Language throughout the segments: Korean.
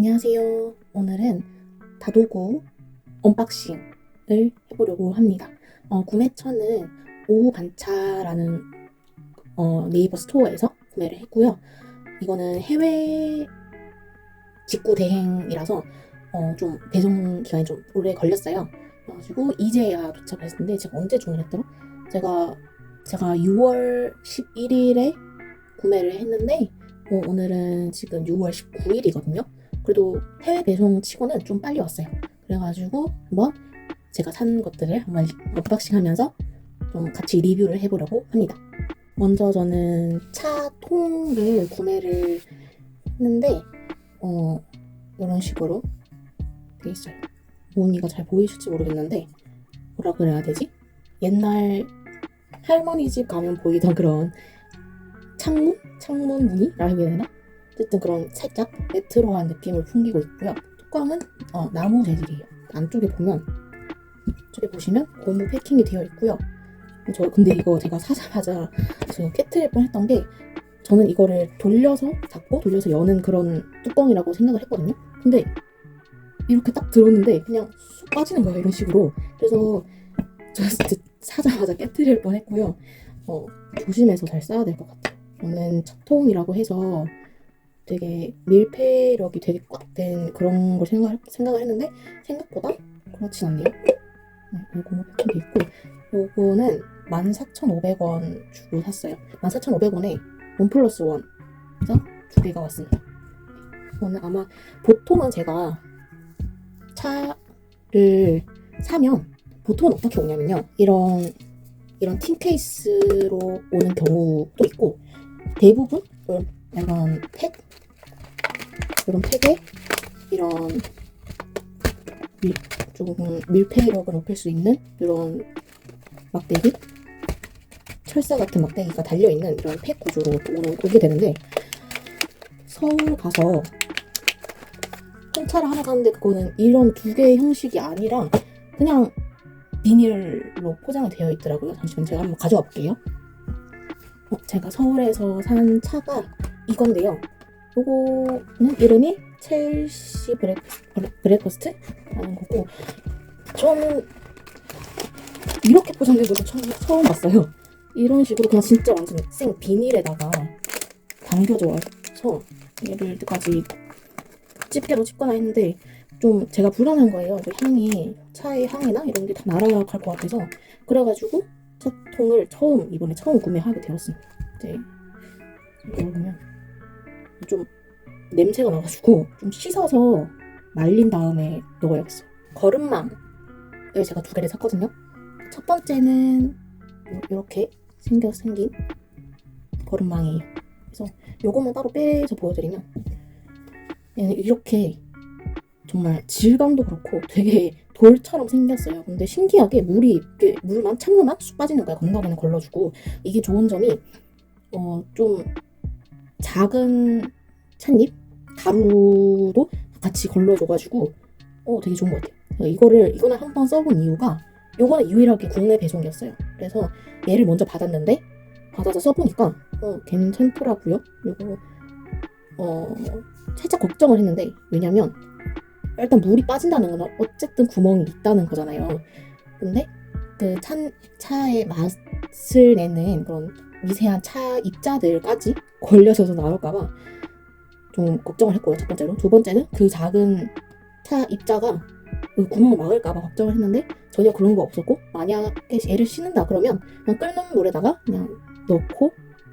안녕하세요. 오늘은 다도구 언박싱을 해보려고 합니다. 어, 구매처는 오후 반차라는 어, 네이버 스토어에서 구매를 했고요. 이거는 해외 직구 대행이라서 어, 좀 배송 기간이 좀 오래 걸렸어요. 그래가지고 이제야 도착을 했는데 제가 언제 주문을 했더라? 제가 제가 6월 11일에 구매를 했는데 어, 오늘은 지금 6월 19일이거든요. 그래도 해외 배송 치고는 좀 빨리 왔어요. 그래가지고 한번 제가 산 것들을 한번 언박싱 하면서 좀 같이 리뷰를 해보려고 합니다. 먼저 저는 차 통을 구매를 했는데, 어, 이런 식으로 돼 있어요. 무늬가 잘 보이실지 모르겠는데, 뭐라 그래야 되지? 옛날 할머니 집 가면 보이던 그런 창문? 창문 무늬라고 해야 되나? 어쨌든 그런 살짝 레트로한 느낌을 풍기고 있고요. 뚜껑은 어, 나무 재질이에요. 안쪽에 보면 이쪽에 보시면 고무 패킹이 되어 있고요. 저 근데 이거 제가 사자마자 지금 깨트릴 뻔했던 게 저는 이거를 돌려서 잡고 돌려서 여는 그런 뚜껑이라고 생각을 했거든요. 근데 이렇게 딱 들었는데 그냥 쑥 빠지는 거예요 이런 식으로. 그래서 저 진짜 사자마자 깨트릴 뻔했고요. 어, 조심해서 잘 써야 될 것 같아요. 저는 첫 통이라고 해서 되게 밀폐력이 되게 꽉 된 그런 걸 생각, 생각을 했는데 생각보다 그렇진 않네요. 네, 고무 패킹도 있고 요거는 14,500원 주고 샀어요. 14,500원에 원 플러스 원 그래서 두 개가 왔습니다. 이거는 아마 보통은 제가 차를 사면 보통은 어떻게 오냐면요. 이런 이런 틴 케이스로 오는 경우도 있고 대부분 이런 팩 이런 팩에 이런 밀, 조금 밀폐력을 높일 수 있는 이런 막대기 철사 같은 막대기가 달려있는 이런 팩 구조로 오게 되는데 서울 가서 홍차를 하나 샀는데 그거는 이런 두 개의 형식이 아니라 그냥 비닐로 포장이 되어 있더라고요. 잠시만 제가 한번 가져와 볼게요. 어, 제가 서울에서 산 차가 이건데요. 요거는 이름이 첼시 브레크, 브레커스트라는 거고 저는 이렇게 포장된 것도 처음, 처음 봤어요. 이런 식으로 그냥 진짜 완전 생 비닐에다가 담겨져서 얘를 여기까지 집게로 찝거나 했는데 좀 제가 불안한 거예요. 그 향이 차의 향이나 이런 게 다 날아갈 것 같아서 그래가지고 차통을 처음 이번에 처음 구매하게 되었습니다. 이제 이걸 보면 좀 냄새가 나가지고 좀 씻어서 말린 다음에 넣어야겠어요. 거름망을 제가 두 개를 샀거든요. 첫 번째는 이렇게 생겨 생긴 거름망이에요. 그래서 요거만 따로 빼서 보여드리면 얘는 이렇게 정말 질감도 그렇고 되게 돌처럼 생겼어요. 근데 신기하게 물이 물만 찬물만 쑥 빠지는 거야. 건강에는 걸러주고 이게 좋은 점이 어좀 작은 찻잎 가루도 같이 걸러줘가지고 어 되게 좋은 것 같아요. 이거를 이거는 한 번 써본 이유가 요거는 유일하게 국내 배송이었어요. 그래서 얘를 먼저 받았는데 받아서 써보니까 어 괜찮더라고요. 그리고 어 살짝 걱정을 했는데 왜냐면 일단 물이 빠진다는 건 어쨌든 구멍이 있다는 거잖아요. 근데 그 차, 차의 맛을 내는 그런 미세한 차 입자들까지 걸려져서 나올까봐 좀 걱정을 했고요. 첫 번째로. 두 번째는 그 작은 차 입자가 그 구멍을 막을까봐 걱정을 했는데 전혀 그런 거 없었고 만약에 얘를 씻는다 그러면 그냥 끓는 물에다가 그냥 넣고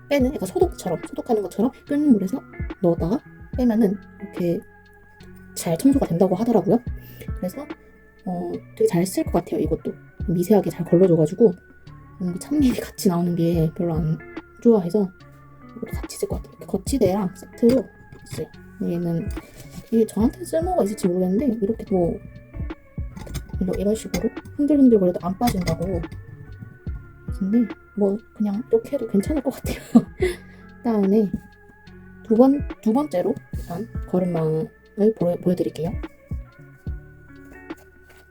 빼는 약간 소독처럼 소독하는 것처럼 끓는 물에서 넣었다가 빼면은 이렇게 잘 청소가 된다고 하더라고요. 그래서 어, 되게 잘 쓸 것 같아요. 이것도 미세하게 잘 걸러줘가지고 음, 참미이 같이 나오는 게 별로 안 좋아해서 이것도 같이 쓸 것 같아요. 거치대랑 세트로 있어요. 얘는 이게 저한테 쓸모가 있을지 모르겠는데 이렇게 뭐 이런, 식으로 흔들흔들 거려도 안 빠진다고 근데 뭐 그냥 이렇게 해도 괜찮을 것 같아요. 다음에 두 번 두 번째로 일단 거름망 을 보여, 보여드릴게요.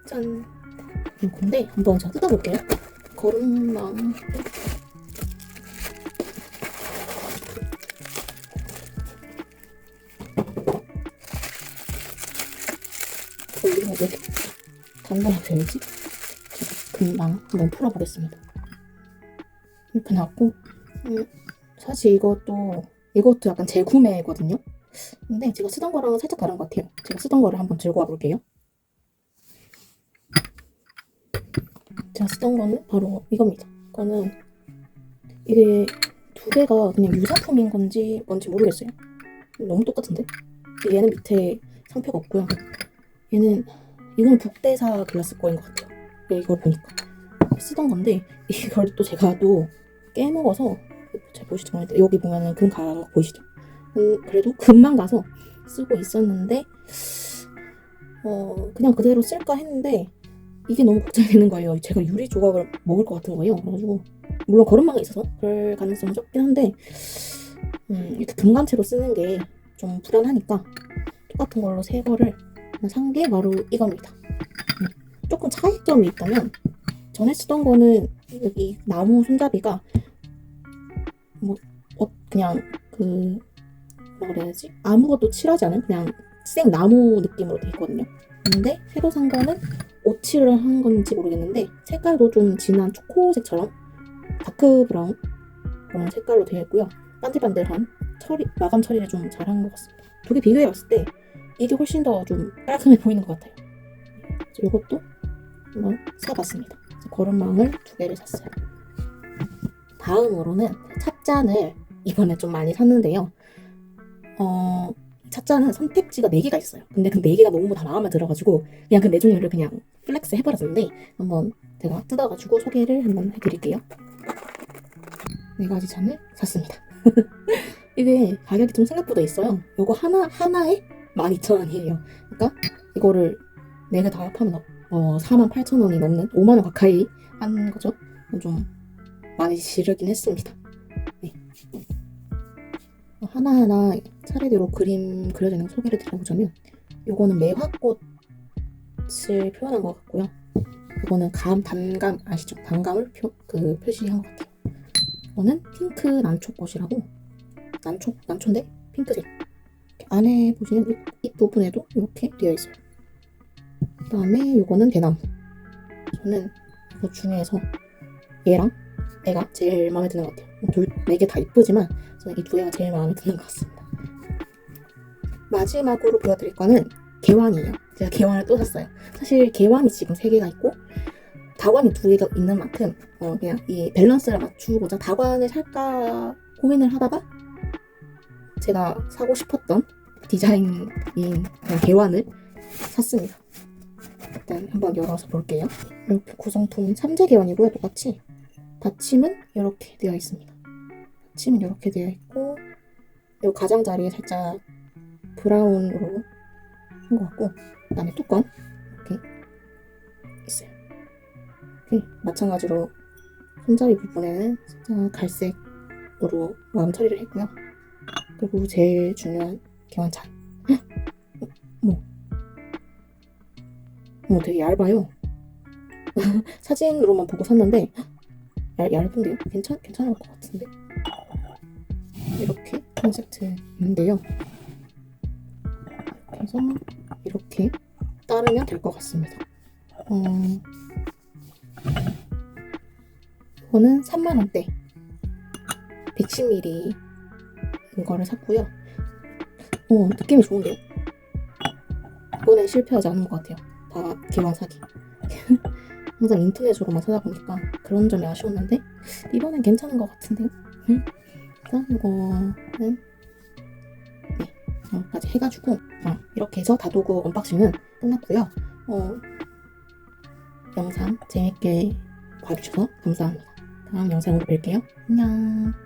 짠! 이건데 한번 제가 뜯어볼게요. 이렇게 단단하게 되지? 제가 금방 한번 풀어보겠습니다. 이렇게 나왔고 음, 사실 이것도 이것도 약간 재구매거든요. 근데 제가 쓰던 거랑은 살짝 다른 것 같아요. 제가 쓰던 거를 한번 들고 와볼게요. 제가 쓰던 거는 바로 이겁니다. 이거는 이게 두 개가 그냥 유사품인 건지 뭔지 모르겠어요. 너무 똑같은데? 얘는 밑에 상표가 없고요. 얘는 이건 북대사 글라스 거인 것 같아요. 네, 이걸 보니까 쓰던 건데 이걸 또 제가 또 깨먹어서 잘 보시죠 모르겠는데 여기 보면은 금 가는 거 보이시죠? 음, 그래도 금만 가서 쓰고 있었는데 어 그냥 그대로 쓸까 했는데 이게 너무 걱정이 되는 거예요. 제가 유리 조각을 먹을 것 같은 거예요. 그래가지고 물론 거름망이 있어서 그럴 가능성은 적긴 한데 음, 이렇게 금감채로 쓰는 게 좀 불안하니까 똑같은 걸로 세 거를 산 게 바로 이겁니다. 음, 조금 차이점이 있다면 전에 쓰던 거는 여기 나무 손잡이가 뭐 어, 그냥 그 뭐라 그래야지 아무것도 칠하지 않은 그냥 생 나무 느낌으로 돼 있거든요. 근데 새로 산 거는 오칠을 한 건지 모르겠는데 색깔도 좀 진한 초코색처럼 다크 브라운 그런 색깔로 되어 있고요. 반들반들한 처리 마감 처리를 좀 잘한 것 같습니다. 두 개 비교해 봤을 때 이게 훨씬 더 좀 깔끔해 보이는 것 같아요. 이것도 한번 사봤습니다. 거름망을 두 개를 샀어요. 다음으로는 찻잔을 이번에 좀 많이 샀는데요. 어, 찻잔은 선택지가 4개가 있어요. 근데 그 4개가 너무 다 마음에 들어가지고 그냥 그네 종류를 그냥 플렉스 해버렸는데 한번 제가 뜯어가지고 소개를 한번 해드릴게요. 네 가지 잔을 샀습니다. 이게 가격이 좀 생각보다 있어요. 이거 하나, 하나에 12,000원이에요. 그러니까 이거를 4개 다 합하면 어, 48,000원이 넘는 5만원 가까이 한 거죠. 좀 많이 지르긴 했습니다. 네. 하나하나 차례대로 그림 그려져 있는 거 소개를 드려보자면 요거는 매화꽃을 표현한 것 같고요. 이거는 감, 단감 아시죠? 단감을 표, 그 표시한 것 같아요. 이거는 핑크 난초꽃이라고 난초, 난초인데 핑크색 안에 보시면 이, 이 부분에도 이렇게 되어 있어요. 그 다음에 이거는 대나무 저는 이거 중에서 얘랑 얘가 제일 마음에 드는 것 같아요. 둘네개 다 이쁘지만 저는 이 두 개가 제일 마음에 드는 것 같습니다. 마지막으로 보여드릴 거는 개환이에요. 제가 개환을 또 샀어요. 사실 개환이 지금 세 개가 있고 다관이 두 개가 있는 만큼 어, 그냥 이 밸런스를 맞추고자 다관을 살까 고민을 하다가 제가 사고 싶었던 디자인인 개환을 샀습니다. 일단 한번 열어서 볼게요. 이렇게 구성품은 삼재 개환이고요. 똑같이 받침은 이렇게 되어 있습니다. 받침은 이렇게 되어 있고 이 가장자리에 살짝 브라운으로 한 것 같고 그다음에 뚜껑 이렇게 있어요. 이렇게 마찬가지로 손잡이 부분에는 살짝 갈색으로 마음 처리를 했고요. 그리고 제일 중요한 개환찬. 뭐? 어, 되게 얇아요. 사진으로만 보고 샀는데 얇, 얇은데요? 괜찮, 괜찮을 것 같은데? 이렇게 한 세트인데요. 그래서 이렇게 따르면 될 것 같습니다. 어, 이거는 3만원대 110ml 이거를 샀고요. 어, 느낌이 좋은데요? 이번엔 실패하지 않은 것 같아요. 다 개왕 사기. 항상 인터넷으로만 찾아보니까 그런 점이 아쉬웠는데 이번엔 괜찮은 것 같은데요. 응? 그래서 이거는 네 여기까지 해가지고 어, 이렇게 해서 다도구 언박싱은 끝났고요. 어, 영상 재밌게 봐주셔서 감사합니다. 다음 영상으로 뵐게요. 안녕.